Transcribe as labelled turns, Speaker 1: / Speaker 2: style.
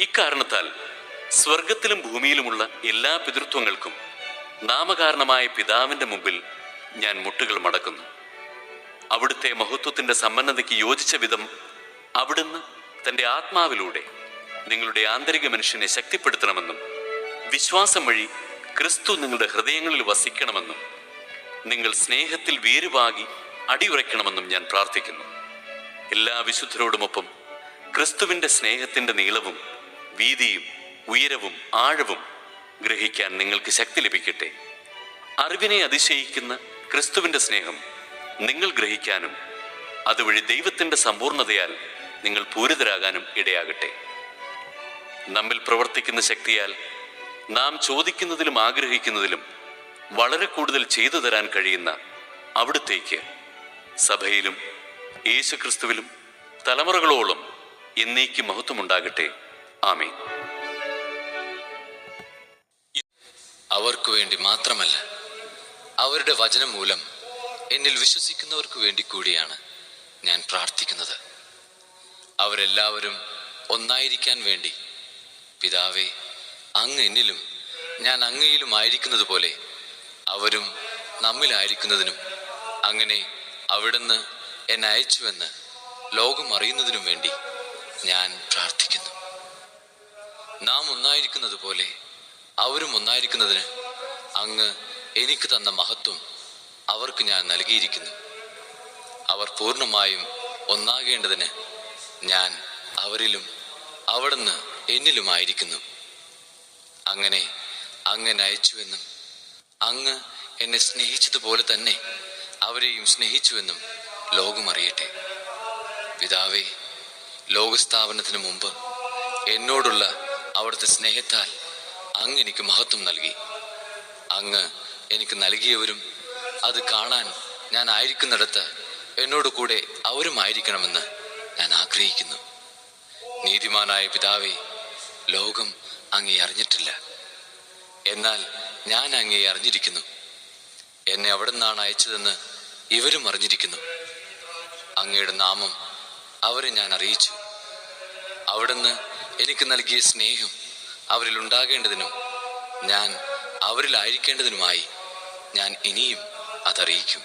Speaker 1: ഇക്കാരണത്താൽ സ്വർഗത്തിലും ഭൂമിയിലുമുള്ള എല്ലാ പിതൃത്വങ്ങൾക്കും നാമകാരണമായ പിതാവിന്റെ മുമ്പിൽ ഞാൻ മുട്ടുകൾ മടക്കുന്നു. അവിടുത്തെ മഹത്വത്തിന്റെ സമ്പന്നതയ്ക്ക് യോജിച്ച വിധം അവിടുന്ന് തന്റെ ആത്മാവിലൂടെ നിങ്ങളുടെ ആന്തരിക മനുഷ്യനെ ശക്തിപ്പെടുത്തണമെന്നും വിശ്വാസം വഴി ക്രിസ്തു നിങ്ങളുടെ ഹൃദയങ്ങളിൽ വസിക്കണമെന്നും നിങ്ങൾ സ്നേഹത്തിൽ വേരുവാകി അടിയുറയ്ക്കണമെന്നും ഞാൻ പ്രാർത്ഥിക്കുന്നു. എല്ലാ വിശുദ്ധരോടുമൊപ്പം ക്രിസ്തുവിന്റെ സ്നേഹത്തിന്റെ നീളവും വീതിയും ഉയരവും ആഴവും ഗ്രഹിക്കാൻ നിങ്ങൾക്ക് ശക്തി ലഭിക്കട്ടെ. അറിവിനെ അതിശയിക്കുന്ന ക്രിസ്തുവിന്റെ സ്നേഹം നിങ്ങൾ ഗ്രഹിക്കാനും അതുവഴി ദൈവത്തിന്റെ സമ്പൂർണതയാൽ നിങ്ങൾ പൂരിതരാകാനും ഇടയാകട്ടെ. നമ്മിൽ പ്രവർത്തിക്കുന്ന ശക്തിയാൽ നാം ചോദിക്കുന്നതിലും ആഗ്രഹിക്കുന്നതിലും വളരെ കൂടുതൽ ചെയ്തു തരാൻ കഴിയുന്ന അവിടുത്തേക്ക് സഭയിലും യേശുക്രിസ്തുവിലും തലമുറകളോളം എന്നേക്ക് മഹത്വമുണ്ടാകട്ടെ. ആമേൻ.
Speaker 2: അവർക്ക് വേണ്ടി മാത്രമല്ല അവരുടെ വചനം മൂലം എന്നിൽ വിശ്വസിക്കുന്നവർക്ക് വേണ്ടി കൂടിയാണ് ഞാൻ പ്രാർത്ഥിക്കുന്നത്. അവരെല്ലാവരും ഒന്നായിരിക്കാൻ വേണ്ടി പിതാവേ അങ്ങ് എന്നിലും ഞാൻ അങ്ങയിലും ആയിരിക്കുന്നത് പോലെ അവരും നമ്മിലായിരിക്കുന്നതിനും അങ്ങനെ അവിടുന്ന് എന്നെ അയച്ചുവെന്ന് ലോകം അറിയുന്നതിനും വേണ്ടി ഞാൻ പ്രാർത്ഥിക്കുന്നു. നാം ഒന്നായിരിക്കുന്നത് പോലെ അവരും ഒന്നായിരിക്കുന്നതിന് അങ്ങ് എനിക്ക് തന്ന മഹത്വം അവർക്ക് ഞാൻ നൽകിയിരിക്കുന്നു. അവർ പൂർണമായും ഒന്നാകേണ്ടതിന് ഞാൻ അവരിലും അവിടുന്ന് എന്നിലുമായിരിക്കുന്നു. അങ്ങനെ അങ്ങ് അയച്ചുവെന്നും അങ്ങ് എന്നെ സ്നേഹിച്ചതുപോലെ തന്നെ അവരെയും സ്നേഹിച്ചുവെന്നും ലോകം അറിയട്ടെ. പിതാവേ ലോകസ്ഥാപനത്തിന് മുമ്പ് എന്നോടുള്ള അവിടുത്തെ സ്നേഹത്താൽ അങ്ങ് എനിക്ക് മഹത്വം നൽകി. അങ്ങ് എനിക്ക് നൽകിയവരും അത് കാണാൻ ഞാൻ ആയിരിക്കുന്നിടത്ത് എന്നോട് കൂടെ അവരും ആയിരിക്കണമെന്ന് ഞാൻ ആഗ്രഹിക്കുന്നു. നീതിമാനായ പിതാവേ ലോകം അങ്ങേ അറിഞ്ഞിട്ടില്ല. എന്നാൽ ഞാൻ അങ്ങേ അറിഞ്ഞിരിക്കുന്നു. എന്നെ അവിടെ നിന്നാണ് അയച്ചതെന്ന് ഇവരും അറിഞ്ഞിരിക്കുന്നു. അങ്ങയുടെ നാമം അവരെ ഞാൻ അറിയിച്ചു. അവിടുന്ന് എനിക്ക് നൽകിയ സ്നേഹം അവരിൽ ഉണ്ടാകേണ്ടതിനും ഞാൻ അവരിലായിരിക്കേണ്ടതിനുമായി ഞാൻ ഇനിയും അതറിയിക്കും.